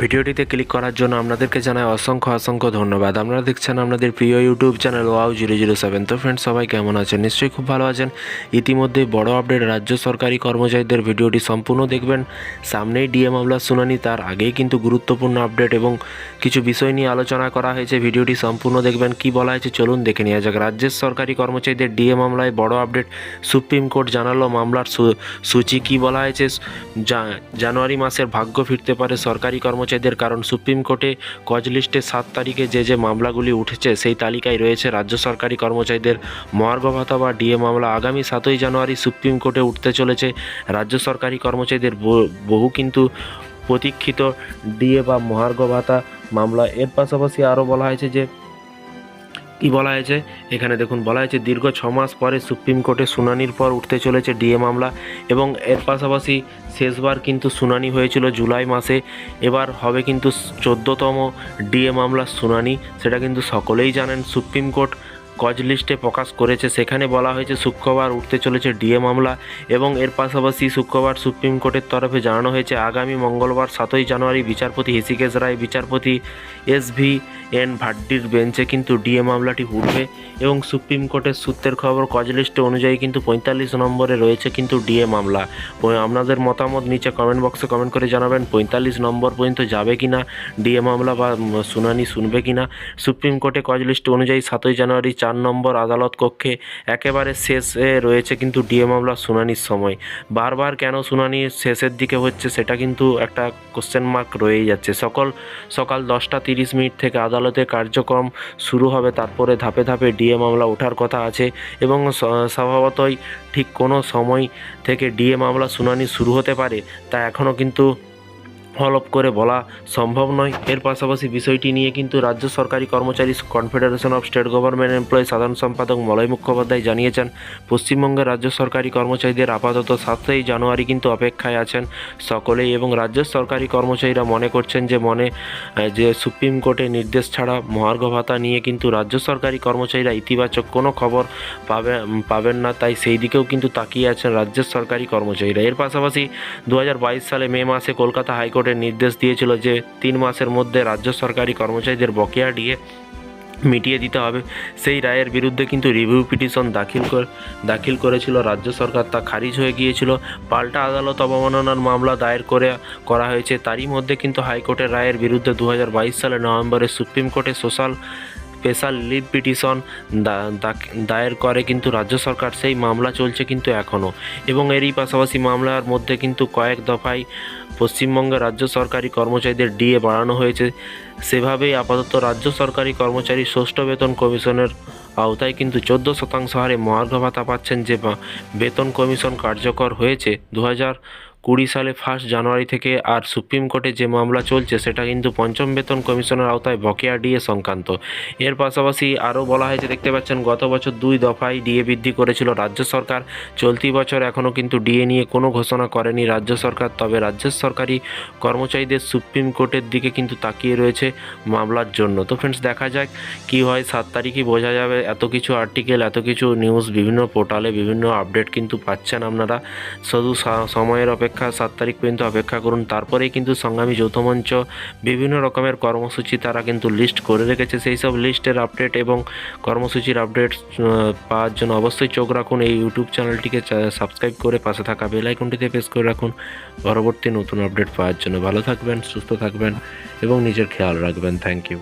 ভিডিওটিতে ক্লিক করার জন্য আপনাদেরকে জানাই অসংখ্য অসংখ্য ধন্যবাদ। আপনারা দেখছেন আপনাদের প্রিয় YouTube channel wow zero zero seven. তো ফ্রেন্ডস সবাই কেমন আছেন? নিশ্চয়ই খুব ভালো আছেন। ইতিমধ্যে বড় আপডেট রাজ্য সরকারি কর্মচারীদের ভিডিওটি সম্পূর্ণ দেখবেন। সামনেই ডিএ মামলার শুনানি, তার আগেই কিন্তু গুরুত্বপূর্ণ আপডেট এবং কিছু বিষয় নিয়ে আলোচনা করা হয়েছে। ভিডিওটি সম্পূর্ণ দেখবেন, কি বলা হয়েছে চলুন দেখে নেওয়া যাক। রাজ্যের সরকারি কর্মচারীদের ডিএ মামলায় বড় আপডেট সুপ্রিম কোর্ট জানালো। মামলার সূচি কি বলা হয়েছে? জানুয়ারি মাসের ভাগ্য ফিরতে পারে সরকারি কর্মচারীদের কারণ। সুপ্রিম কোর্টে কজ লিস্টে সাত তারিখে যে যে মামলাগুলি উঠেছে, সেই তালিকায় রয়েছে রাজ্য সরকারি কর্মচারীদের মহার্ঘ ভাতা বা ডিএ মামলা। আগামী সাতই জানুয়ারি সুপ্রিম কোর্টে উঠতে চলেছে রাজ্য সরকারি কর্মচারীদের বহু কিন্তু প্রতীক্ষিত ডিএ বা মহার্ঘ ভাতা মামলা। এর পাশাপাশি আরও বলা হয়েছে যে কি বলা হয়েছে? এখানে দেখুন, বলা হয়েছে, দীর্ঘ ছ মাস পরে সুপ্রিম কোর্টে শুনানির পর উঠতে চলেছে ডিএ মামলা এবং এর পাশাপাশি শেষবার কিন্তু শুনানি হয়েছিল জুলাই মাসে। এবার হবে কিন্তু চোদ্দোতম ডিএ মামলার শুনানি, সেটা কিন্তু সকলেই জানেন। সুপ্রিম কোর্ট কজ লিস্টে প্রকাশ করেছে। সেখানে বলা হয়েছে, শুক্রবার উঠতে চলেছে ডিএ মামলা এবং এর পাশাপাশি শুক্রবার সুপ্রিম কোর্টের তরফে জানানো হয়েছে, আগামী মঙ্গলবার সাতই জানুয়ারি বিচারপতি হৃষিকেশ রায়, বিচারপতি এস ভি এন ভাড্ডির বেঞ্চে কিন্তু ডিএ মামলাটি উঠবে এবং সুপ্রিম কোর্টের সূত্রের খবর কজ লিস্টে অনুযায়ী কিন্তু পঁয়তাল্লিশ নম্বরে রয়েছে কিন্তু ডিএ মামলা। আপনাদের মতামত নিচে কমেন্ট বক্সে কমেন্ট করে জানাবেন, পঁয়তাল্লিশ নম্বর পর্যন্ত যাবে কি না ডিএ মামলা বা শুনানি শুনবে কি না সুপ্রিম কোর্টে কজ লিস্ট অনুযায়ী সাতই জানুয়ারি চার নম্বর আদালত কক্ষে একেবারে শেষে রয়েছে কিন্তু ডিএ মামলার শুনানির সময়। বারবার কেন শুনানি শেষের দিকে হচ্ছে সেটা কিন্তু একটা কোশ্চেন মার্ক রয়েই যাচ্ছে। সকল, সকাল দশটা তিরিশ মিনিট থেকে আদালতে কার্যক্রম শুরু হবে, তারপরে ধাপে ধাপে ডিএ মামলা ওঠার কথা আছে এবং স্বভাবতই ঠিক কোনো সময় থেকে ডিএ মামলা শুনানি শুরু হতে পারে, তা এখনও কিন্তু হলপ করে বলা সম্ভব নয়। এর পাশাপাশি বিষয়টি নিয়ে কিন্তু রাজ্য সরকারি কর্মচারী confederation of state government employee সাধারণ সম্পাদক মলয় মুখোপাধ্যায় জানিয়েছেন, পশ্চিমবঙ্গের রাজ্য সরকারি কর্মচারীদের আপাতত সাতই জানুয়ারি কিন্তু অপেক্ষায় আছেন সকলেই এবং রাজ্য সরকারি কর্মচারীরা মনে করছেন যে মনে যে সুপ্রিম কোর্টের নির্দেশ ছাড়া মহার্ঘ ভাতা নিয়ে কিন্তু রাজ্য সরকারি কর্মচারীরা ইতিবাচক কোনো খবর পাবে পাবেন না। তাই সেই দিকেও কিন্তু তাকিয়ে আছেন রাজ্যের সরকারি কর্মচারীরা। এর পাশাপাশি দু হাজার বাইশ সালে মে মাসে কলকাতা হাইকোর্টের নির্দেশ দিয়েছিল যে তিন মাসের মধ্যে রাজ্য সরকারি কর্মচারীদের বকেয়া ডিএ মিটিয়ে দিতে হবে। সেই রায়ের বিরুদ্ধে কিন্তু রিভিউ পিটিশন দাখিল কর, দাখিল করেছিল রাজ্য সরকার, তা খারিজ হয়ে গিয়েছিল। পাল্টা আদালত অবমাননার মামলা দায়ের করে, করা হয়েছে। তারই মধ্যে কিন্তু হাইকোর্টের রায়ের বিরুদ্ধে দু হাজার বাইশ সালে নভেম্বরে সুপ্রিম কোর্টে সোশ্যাল স্পেশাল লিভ পিটিশন দায়ের করে কিন্তু রাজ্য সরকার। সেই মামলা চলছে কিন্তু এখনও এবং এরই পাশাপাশি মামলার মধ্যে কিন্তু কয়েক দফায় পশ্চিমবঙ্গের রাজ্য সরকারি কর্মচারীদের ডিএ বাড়ানো হয়েছে। সেভাবেই আপাতত রাজ্য সরকারি কর্মচারী ষষ্ঠ বেতন কমিশনের আওতায় কিন্তু চোদ্দ শতাংশ হারে মহার্ঘ ভাতা পাচ্ছেন যে বেতন কমিশন কার্যকর হয়েছে। দু হাজার কুড়ি সালে ফার্স্ট জানুয়ারি থেকে আর সুপ্রিম কোর্টে যে মামলা চলছে, সেটা কিন্তু পঞ্চম বেতন কমিশনের আওতায় বকেয়া ডিএ সংক্রান্ত। এর পাশাপাশি আরও বলা হয়েছে, দেখতে পাচ্ছেন, গত বছর দুই দফায় ডিএ বৃদ্ধি করেছিল রাজ্য সরকার। চলতি বছর এখনও কিন্তু ডিএ নিয়ে কোনো ঘোষণা করেনি রাজ্য সরকার, তবে রাজ্য সরকারি কর্মচারীদের সুপ্রিম কোর্টের দিকে কিন্তু তাকিয়ে রয়েছে মামলার জন্য। তো ফ্রেন্ডস দেখা যাক কি হয়, সাত তারিখই বোঝা যাবে, এত কিছু আর্টিকেল এত কিছু নিউজ বিভিন্ন পোর্টালে বিভিন্ন আপডেট কিন্তু পাচ্ছেন আপনারা। শুধু সময়ের অপেক্ষা, সাত তারিখ পর্যন্ত অপেক্ষা করুন। তারপরেই কিন্তু সংগ্রামী যৌথ মঞ্চ বিভিন্ন রকমের কর্মসূচি তারা কিন্তু লিস্ট করে রেখেছে। সেই সব লিস্টের আপডেট এবং কর্মসূচির আপডেট পাওয়ার জন্য অবশ্যই চোখ রাখুন। এই ইউটিউব চ্যানেলটিকে সাবস্ক্রাইব করে পাশে থাকা বেল আইকনটিতে প্রেস করে রাখুন। পরবর্তী নতুন আপডেট পাওয়ার জন্য ভালো থাকবেন, সুস্থ থাকবেন এবং নিজের খেয়াল রাখবেন। Thank you